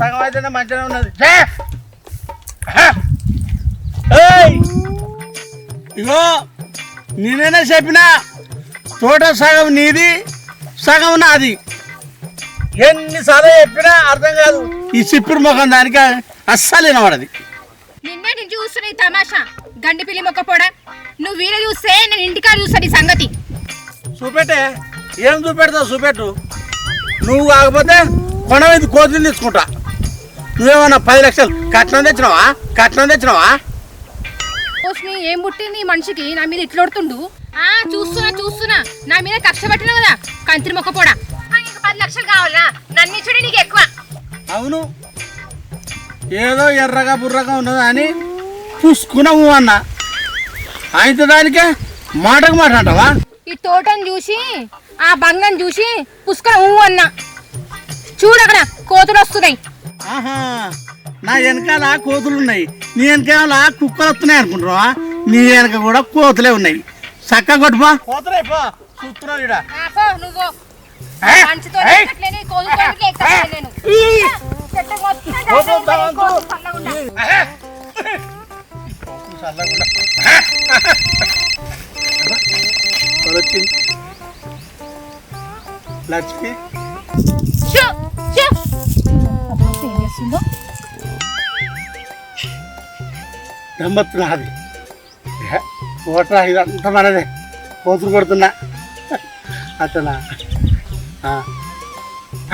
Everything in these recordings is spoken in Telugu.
సగం అయితేనే మంచిగా ఉన్నది! ఇగో నేనేనా చెప్పినా తోట సగం నీది సగం నాది. ఎన్నిసార్లు చెప్పినా అర్థం కాదు. ఈ చిప్పుడు ముఖం దానికి అస్సలు వినబడది. నిన్నే నేను చూస్తున్నా ఈ తమాషా గండి పిల్లి మొక్క పోడా. నువ్వు వీర చూస్తే నేను ఇంటికాడ చూస్తాను ఈ సంగతి. చూపెట్టే ఏం చూపెడతావు చూపెట్టు. నువ్వు కాకపోతే కొన మీద కోతులు తీసుకుంటా. నువ్వేమన్నా పది లక్షలు కట్నం తెచ్చినావా? కట్నం తెచ్చినావా? ఏం పుట్టింది ఈ మనిషికి? నా మీద ఇట్లొడుతుండు ఆ చూస్తున్నా చూస్తున్నా. నా మీద కక్ష పట్టినా కదా? కంతిరి మొక్క పోడా. నీకు పది లక్షలు కావాలా నన్ను ఇచ్చుడే నీకు ఎక్కువ. అవును. ఏదో ఎర్రగా బుర్రగా ఉన్నదా అని చూసుకున్నాము అన్న. అయితే దానికే మాటకు మాట అంటావా? ఈ తోటను చూసి ఆ బంగం చూసి పుష్కర ఊ అన్నా. చూడక్కడ కోతులు వస్తున్నాయి. ఆహా నా వెనకాల కోతులు ఉన్నాయి. నీ వెనకాల కుక్కలు వస్తున్నాయి అనుకుంటున్నావా? నీ వెనక కూడా కోతులే ఉన్నాయి. చక్క కొట్టుపా లక్ష్మి. వచ్చిందో గమ్మత్తు నాది ఓట్రా ఇదంతా మనదే. కోతులు కొడుతున్నా. అతనా?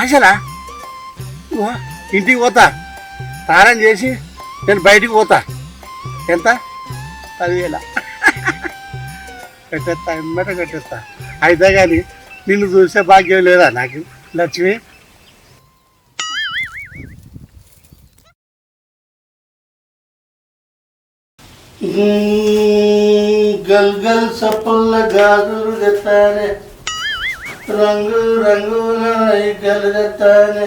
అసలా ఇంటికి పోతా. తారం చేసి నేను బయటికి పోతా. ఎంత? పదివేల. కట్టేస్తా ఎమ్మట కట్టేస్తా. అయితే కానీ నిన్ను చూసే భాగ్యం లేదా నాకు లక్ష్మి? గల్ గల్ సపల్ల గాజులు తెత్తానే రంగు రంగుల గలు తెత్తానే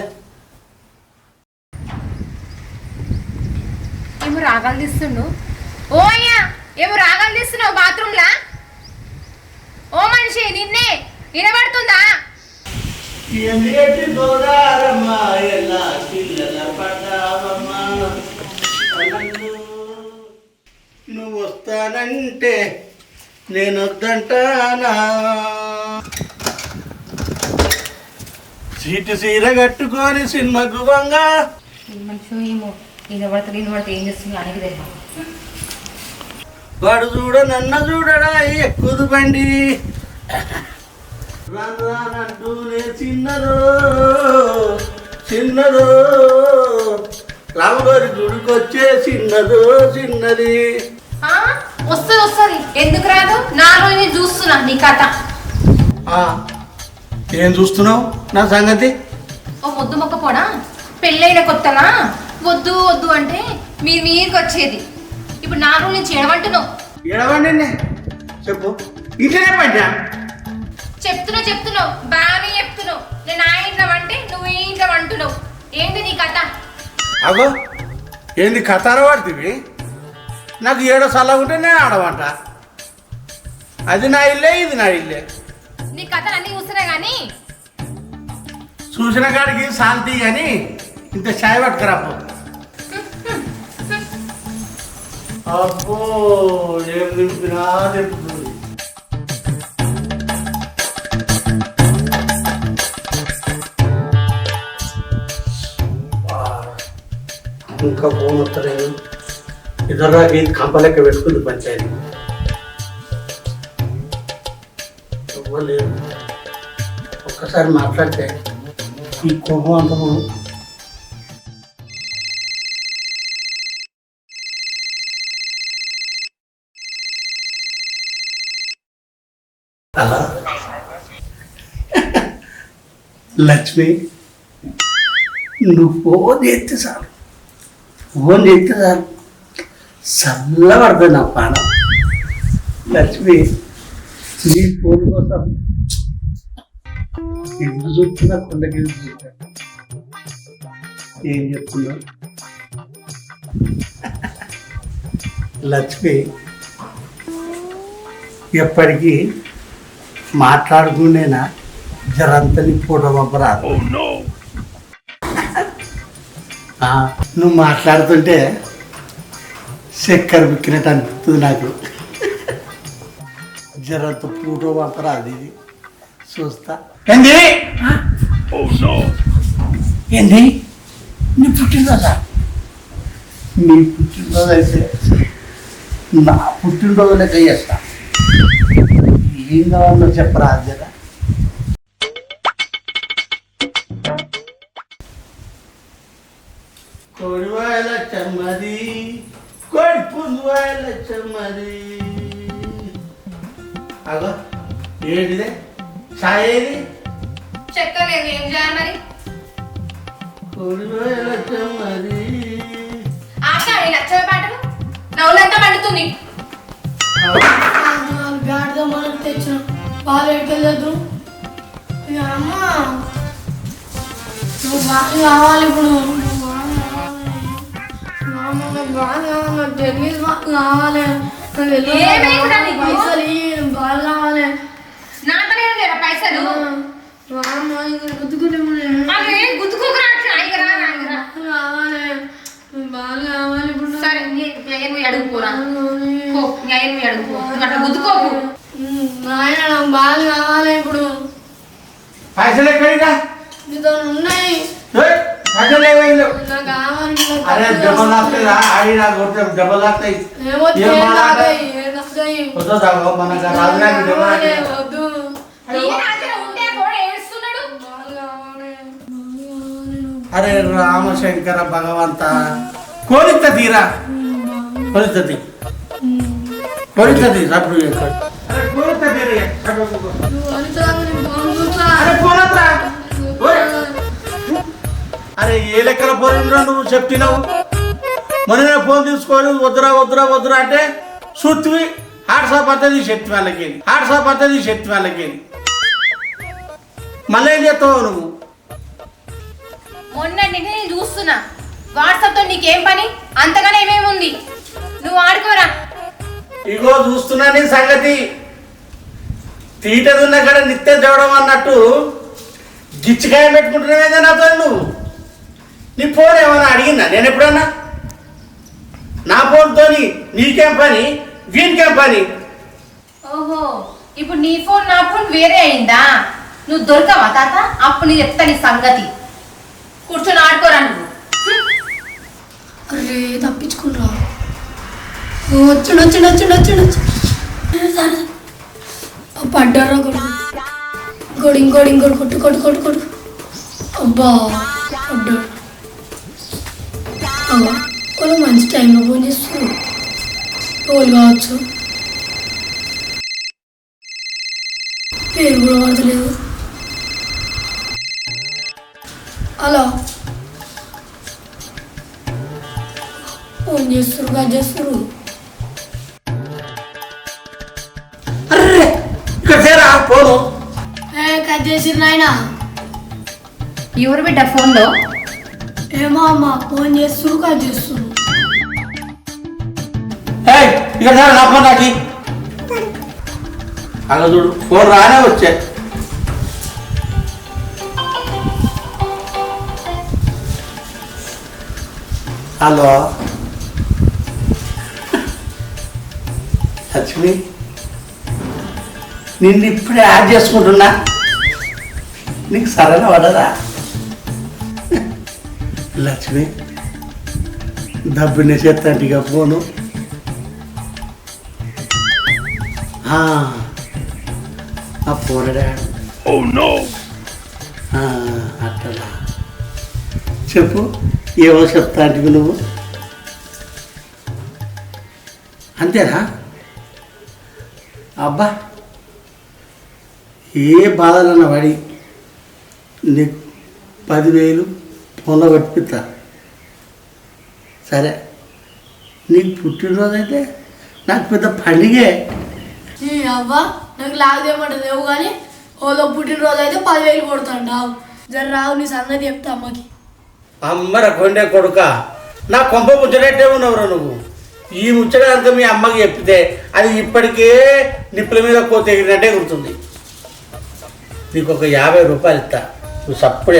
ఏమో రాగాలు తీస్తుండు. ఓ అయ్యా ఏమో రాగాలు తీస్తున్నావు బాత్రూమ్ లా ఓ మనిషి నిన్నే వినబడుతుందా? ఎన్నిటి గోదారమ్మ ఎలా పిల్లల పడ్డావమ్మ? వస్తానంటే నేను వద్దంటానా సీటు సీర కట్టుకొని సినిమా తెలియదు. వాడు చూడ నన్న చూడడా ఎక్కుదు బండి. రాను రానంటూనే చిన్నదో చిన్నదో. రామగారి గుడికొచ్చే చిన్నదో చిన్నది. వస్తది వస్తది. ఎందుకు రాదు? నా రోజు నేను చూస్తున్నా నీ కథ. ఏం చూస్తున్నావు? నా సంగతి? ఓ ముద్దు మొక్క పోడా పెళ్ళైన కొత్తనా? వద్దు వద్దు అంటే మీరు మీరుకి వచ్చేది. ఇప్పుడు నా రోజు నుంచి ఏడమంటున్నావు ఎడవండి చెప్పు. ఇంటనే పడ్డా? చెప్తున్నావు చెప్తున్నావు బాగానే చెప్తున్నావు. నేను ఆ ఇంట్లో అంటే నువ్వు ఈ ఇంట్లో అంటున్నావు. ఏంటి నీ కథ? అగో ఏంది కథార పడుతుంది నాకు ఏడో సలా ఉంటే నేను ఆడమంట అది నా ఇల్లే ఇది నా ఇల్లే. నీ కథలు అన్నీ చూస్తున్నా కానీ చూసిన కాడికి శాంతి కానీ ఇంత ఛాయ్ పట్టుకురాపో అబ్బో ఏం నింపినా నింపుతుంది ఇంకా ఫోన్ వస్తలేదు. ఇద్దరు ఇది కంపలెక్క పెట్టుకుంది పంచాయతీ. ఇవ్వలేదు ఒక్కసారి మాట్లాడితే ఈ కోపం అంతా పోదు. లక్ష్మి నువ్వు ఫోన్ చేస్తే చాలు. ఫోన్ చేస్తే చాలు. చల్లబడుతుంది నా పానం లక్ష్మి నీ ఫోన్ కోసం ఎందుకు చూస్తున్నా కొండకి చూస్తాను ఏం చెప్తున్నా? లక్ష్మి ఎప్పటికీ మాట్లాడుకునేనా? జరంతని ఫోటో పంపరాదు ఆ, నువ్వు మాట్లాడుతుంటే చక్కెర బిక్కినట్టు అనిపిస్తుంది నాకు. జరంత పూటో పంపరా అది ఇది. చూస్తా. ఏంది? ఏంది? నీ పుట్టినరోజా? నీ పుట్టినరోజు అయితే నా పుట్టినరోజు లెక్క చేస్తా. ఏం కావాలో చెప్పరా జరా. కొడివాయల చెమ్మది కొడి పుందువాయల చెమ్మది అగో ఏంటిదే? ఛాయ్ ఏది? చక్కర లేదు ఏం చేయాలి మరి? చెమ్మది ఆడతాడు ఈ నచ్చని పాటలు? నవ్వులంతా పండుతుంది? గాడిద మనకు తెచ్చిన పాలు ఎక్కలేదు అమ్మ. నువ్వు బాగా కావాలి ఇప్పుడు. నాకు బాగా నాకు టెన్నిస్ బాగా కావాలి నాకు? పైసలు ఇయ్యి, బాగా కావాలి పైసలు పైసలు ఎక్కడిగా ఉన్నాయి అరే డబ్బులు వస్తాయిరా ఆడి నాకు కొడితే డబ్బులు వస్తాయి మనకు కావాలి నాకు. అరే రామశంకర భగవంత. కోరిత తీరా. కోరిత తీ. కోరిత తీ అప్పుడు అరే కోరిత తీరా అరే ఏ లెక్కల పోయినరా నువ్వు చెప్తున్నావు మొన్న ఫోన్ తీసుకొని వద్దురా వద్దురా వద్దురా అంటే సుత్వి హాట్సాప్ అంతది శక్తి వాళ్ళకి హాట్సాప్ అంతది శక్తి వాళ్ళకి. మళ్ళీ ఏం చేస్తావు నువ్వు? మొన్న నేను చూస్తున్నా. వాట్సాప్తో నీకేం పని? అంతగానే ఏమేముంది? నువ్వు ఆడుకోరా. ఇగో చూస్తున్నా నీ సంగతి. తీటదున్న కాడ నిత్యం చూడడం అన్నట్టు గిచ్చికాయ పెట్టుకుంటున్నావేందా నాతో నువ్వు? అడిగిందా? నేను ఎప్పుడన్నా? నా ఫోన్తోని నీకేం పని? వీనికేం పని? ఓహో ఇప్పుడు నీ ఫోన్ నా ఫోన్ వేరే అయిందా? నువ్వు దొరకవా తాత? అప్పుడు నేను చెప్తా నీ సంగతి. కూర్చొని ఆడుకోరా నువ్వు. అరే తప్పించుకున్నా ఓ, వచ్చాడు వచ్చాడు వచ్చాడు వచ్చాడు పడ్డారా కొట్టు కొట్టు కొట్టు కొట్టు. అబ్బా పడ్డాడు. అవ్వా వాళ్ళు మంచి టైంలో ఫోన్ చేస్తున్నారు వాళ్ళు కావచ్చు? పేరు కూడా పడతలేదు హలో? ఫోన్ చేస్తారు కట్ చేస్తారు అర్రే ఇక్కడ చేరా ఫోను ఏ కట్ చేసిరు నాయన. ఎవరు బిడ్డ ఫోన్లో ఏమో అమ్మ ఫోన్ చేస్తారు కట్ చేస్తారు ఏయ్ ఇక్కడ నా ఫోన్ నాకి. అలా చూడు ఫోన్ రానే వచ్చే. హలో. లక్ష్మి నిన్ను ఇప్పుడే యాడ్ చేసుకుంటున్నా. నీకు సరైన పడదా లక్ష్మి దబ్బిన చేస్తాంటిగా ఫోను ఆ, పోరడాడు ఆ, అట్టలా చెప్పు ఏవో చెప్తాంటివి నువ్వు. అంతేనా? అబ్బా ఏ బాధలన్న పడి నీకు పదివేలు ఫోన్లో పట్టిపిస్తా సరే నీకు పుట్టినరోజు అయితే నాకు పెద్ద పండుగే ఈ అవ్వ నాకు లాగదేమంటది లేవు కానీ ఓలో పుట్టినరోజు అయితే పదివేలు కొడతాండావు. జర రావు నీ సంగతి చెప్తా అమ్మకి. అమ్మర కొండే కొడుక నా కొంప ముచ్చటట్టే ఉన్నవరా నువ్వు? ఈ ముచ్చట కనుక మీ అమ్మకి చెప్తే అది ఇప్పటికే నిప్పుల మీద కోత ఎగిరినట్టే గుర్తుంది. నీకు ఒక యాభై రూపాయలు ఇస్తా నువ్వు సప్పుడు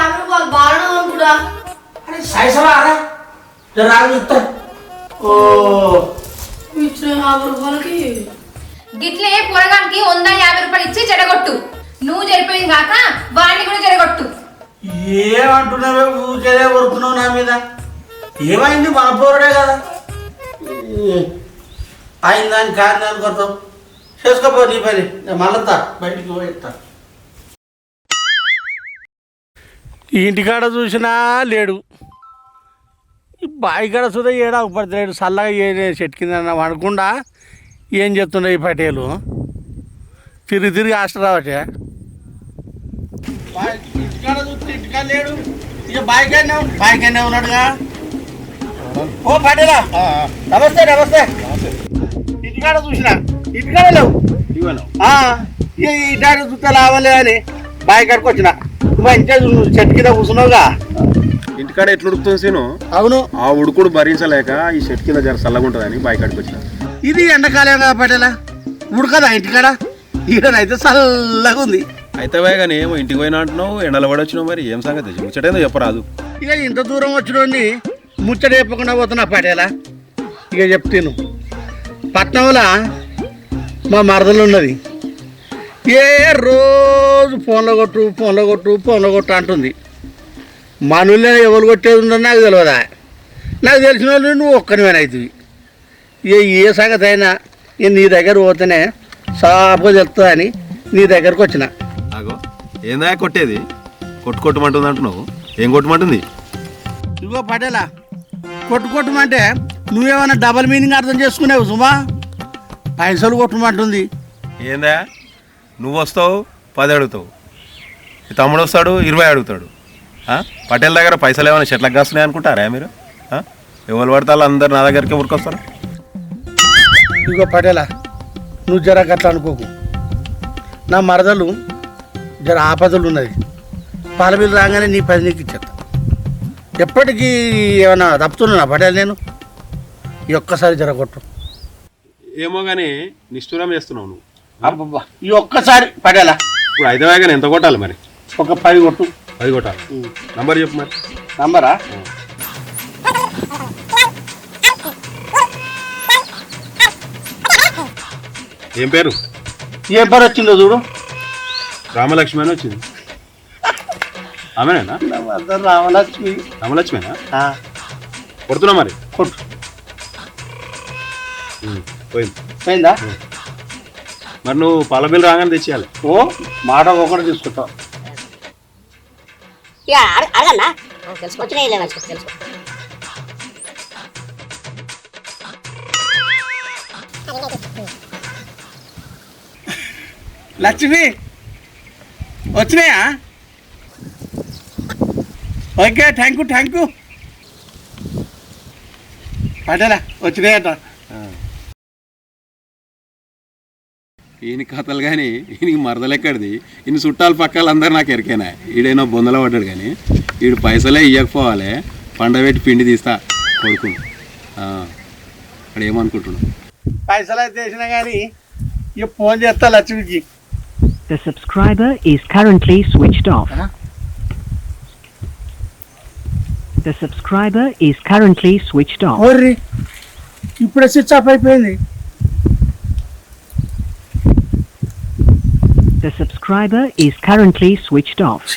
యాభై రూపాయలు బాగా కూడా. అరే సైసలా అరే రాదు చెప్తా ఓ. ఇచ్చిన యాభై రూపాయలకి. గిట్లే పొరగానికి వంద యాభై రూపాయలు ఇచ్చి చెడగొట్టు. నువ్వు చెడిపోయింది కాక వాడిని కూడా చెడగొట్టు. ఏమంటున్నావే? ఊరికేదే కొడుతున్నావు నా మీద. ఏమైంది? మన పోరడే కదా. అయిందని కాని దాని కొత్తావు చేసుకోపో నీ పని. మళ్ళా బయటికి పోయిస్తా ఇంటికాడ చూసినా లేడు. ఈ బావి కాడ సుధా ఏడా పడతలేడు చల్లగా ఏ చెట్టు కింద అనుకుండా ఏం చెప్తున్నాయి ఈ పటేలు? తిరిగి తిరిగి ఆశ రావటే ఇంటికాడ చూస్తే ఇంటికాడ లేడు. ఇక బాయికాడనే బాయికాడనే ఉన్నాడుగా. ఓ పటేలా నమస్తే నమస్తే. ఇంటికాడ చూసిన ఇంటికాడ లేవు. ఇటాడు చూస్తే లావలే అని బాయికాడికి వచ్చిన. నువ్వు ఇంటే చెట్టు కింద కూర్చున్నావుగా. ఇంటికాడ ఎట్లా ఉడుకుతుంది సీను? అవును. ఆ ఉడుకుడు భరించలేక ఈ షెట్ కింద జర చల్లగా ఉంటుందని బాయికాడికి వచ్చిన. ఇది ఎండాకాలం కదా పటేలా? ఉడకదా ఇంటికాడ? ఈడనైతే చల్లగా ఉంది అయితే కానీ ఏమో ఇంటికి పోయినా అంటున్నావు ఎండలు పడొచ్చినావు మరి ఏం సంగతి? ముచ్చటేందో చెప్పరాదు. ఇక ఇంత దూరం వచ్చినోడిని ముచ్చట చెప్పకుండా పోతున్నా పటేలా. ఇక చెప్తాను. పట్నంలో మా మరదలు ఉన్నది. ఏ రోజు ఫోన్లో కొట్టు ఫోన్లో కొట్టు ఫోన్లో కొట్టు అంటుంది. మనలో ఎవరు కొట్టేది ఉందో నాకు తెలియదా నాకు తెలిసిన వాళ్ళు నువ్వు ఒక్కనివేనవుతుంది ఏ ఏ సంగతి అయినా ఇక నీ దగ్గర పోతేనే సాపుగా చెప్తుందని నీ దగ్గరకు వచ్చిన. ఆగో ఏందా కొట్టేది? కొట్టు కొట్టమంటుంది అంటున్నావు. ఏం కొట్టమంటుంది? ఇదిగో పటేలా కొట్టు కొట్టమంటే నువ్వేమన్నా డబల్ మీనింగ్ అర్థం చేసుకునేవు సుమా? పైసలు కొట్టమంటుంది. ఏందా? నువ్వు వస్తావు పది అడుగుతావు ఈ తమ్ముడు వస్తాడు ఇరవై అడుగుతాడు. ఆ? పటేల్ దగ్గర పైసలు ఏమైనా చెట్లకు కాస్తున్నాయి అనుకుంటారా మీరు? ఎవరు పడతారు అందరు నా దగ్గరికి ఊరికొస్తారు. ఇదిగో పటేలా నువ్వు జర గట్లా అనుకోకు. నా మరదలు జర ఆపదలు ఉన్నది. పాల బిల్లు రాగానే నీ పది నీకు ఇచ్చేస్తా. ఎప్పటికీ ఏమైనా తప్పుతున్నా పటేల్ నేను? ఈ ఒక్కసారి జర కొట్టు. ఏమో కానీ నిష్ఠూరం చేస్తున్నావు నువ్వు. అబ్బబ్బా. ఈ ఒక్కసారి పటేలా ఇప్పుడు కానీ ఎంత కొట్టాలి మరి? ఒక పది కొట్టు. అది కొట్టాలి. నంబర్ చెప్పు మరి. నంబరా? ఏం పేరు? ఏ పని వచ్చిందో చూడు. రామలక్ష్మి అని వచ్చింది. ఆమెనేనా? నా మరదలు రామలక్ష్మి. రామలక్ష్మేనా? కొడుతున్నా మరి? కొట్టు. పోయింది. పోయిందా? మరి నువ్వు పాల బిల్లు రాగానే తెచ్చేయాలి. ఓ మాట ఒకటి తీసుకుంటావు. ఇక అడ- అడగన్నా తెలుసుకొచ్చినా ఇలా తెలుసుకో తెలుసుకో. లక్ష్మి వచ్చినాయా? Okay thank you thank you పటేలా వచ్చినాయట. ఈయన కథలు కానీ ఈయనకి మరదలెక్కడిది ఈయన చుట్టాలు పక్కలు అందరు నాకు ఎరికేనా ఈడేనో బొందలో పడ్డాడు కానీ ఈడు పైసలే ఇవ్వకపోవాలి పండబెట్టి పిండి తీస్తా కొడుకుని అక్కడ ఏమనుకుంటున్నావు పైసలు అయితే వేసినా కానీ ఇక ఫోన్ చేస్తా లక్ష్మికి The subscriber is currently switched off. Huh? The subscriber is currently switched off. ఓర్రి ఇప్పుడే స్విచ్ ఆఫ్ అయిపోయింది subscriber is currently switched off.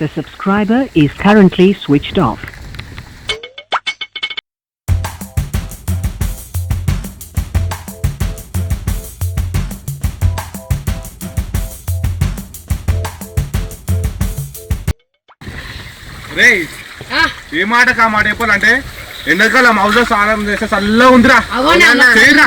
The subscriber is currently switched off. రే ఏ మాట కా మాట చెప్పాలంటే ఎండాకాలం హౌస్లో స్నానం చేస్తే చల్లగా ఉందిరా. చేయరా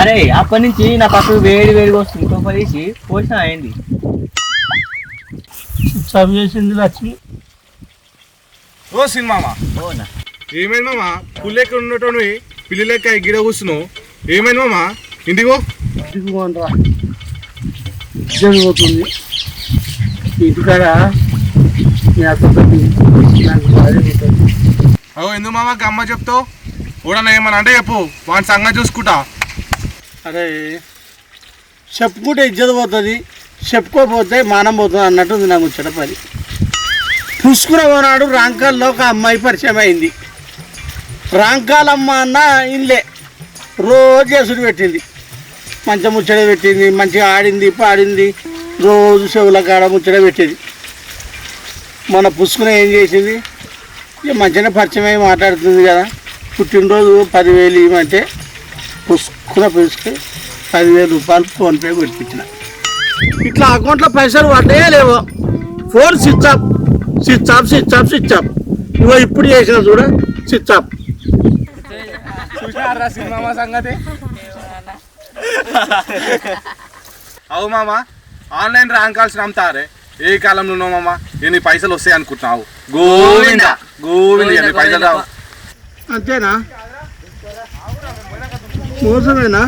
అరే అప్పటి నుంచి నా పక్కకు వేడి వేడిగా వస్తుంది. ఇంకో పదేసి పోసిన అయింది చేసింది లక్ష్మి. ఓ సినిమామా? ఓనా ఏమైంది మామా? పుల్లెక్క ఉన్నటువంటి పిల్లి లెక్క గిడ కూర్చున్నావు. ఏమైంది మామా? ఇంటికో జరిగిపోతుంది ఇంటికాడ మీ అత్తతోటి నాకు బాధ ఉంటుంది. ఎందుకు మామ? గమ్మ చెప్తావు? ఊడన్నా ఏమన్నా అంటే చెప్పు. వాడి సంగతి చూసుకుంటా. అరే చెప్పుకుంటే ఇజ్జత పోతుంది చెప్పుకోకపోతే మానం పోతుంది అన్నట్టుంది నాకు ముచ్చట పని. పుష్కుర పోనాడు రాంకాల్లో ఒక అమ్మాయి పరిచయం అయింది. రాంకాలమ్మ అన్న ఇల్లే. రోజు చేసుడు పెట్టింది. మంచి ముచ్చట పెట్టింది మంచిగా ఆడింది పాడింది. రోజు చెవుల కాడ ముచ్చట పెట్టింది. మన పుష్కున ఏం చేసింది? ఇక మంచిగానే పరిచయం మాట్లాడుతుంది కదా. పుట్టినరోజు పదివేలు ఇవ్వమంటే పుష్కున పుసుకు పదివేలు రూపాయలు ఫోన్పే కొట్టించిన. ఇట్లా అకౌంట్లో పైసలు పడ్డాయే లేవో? Phone switch off switch off switch off switch off. ఇవో ఇప్పుడు చేసిన చూడ స్విచ్ ఆఫ్. చూసినారా సినిమా సంగతి? అవు మామ ఆన్లైన్ ర్యాంక్ కాల్సి నమ్ముతారే ఏ కాలంలో ఉన్నావు మామ? ఎన్ని పైసలు వస్తాయి అనుకుంటున్నావు? గోవింద గోవింద ఎన్ని పైసలు రావు? అంతేనా? మోసమేనా?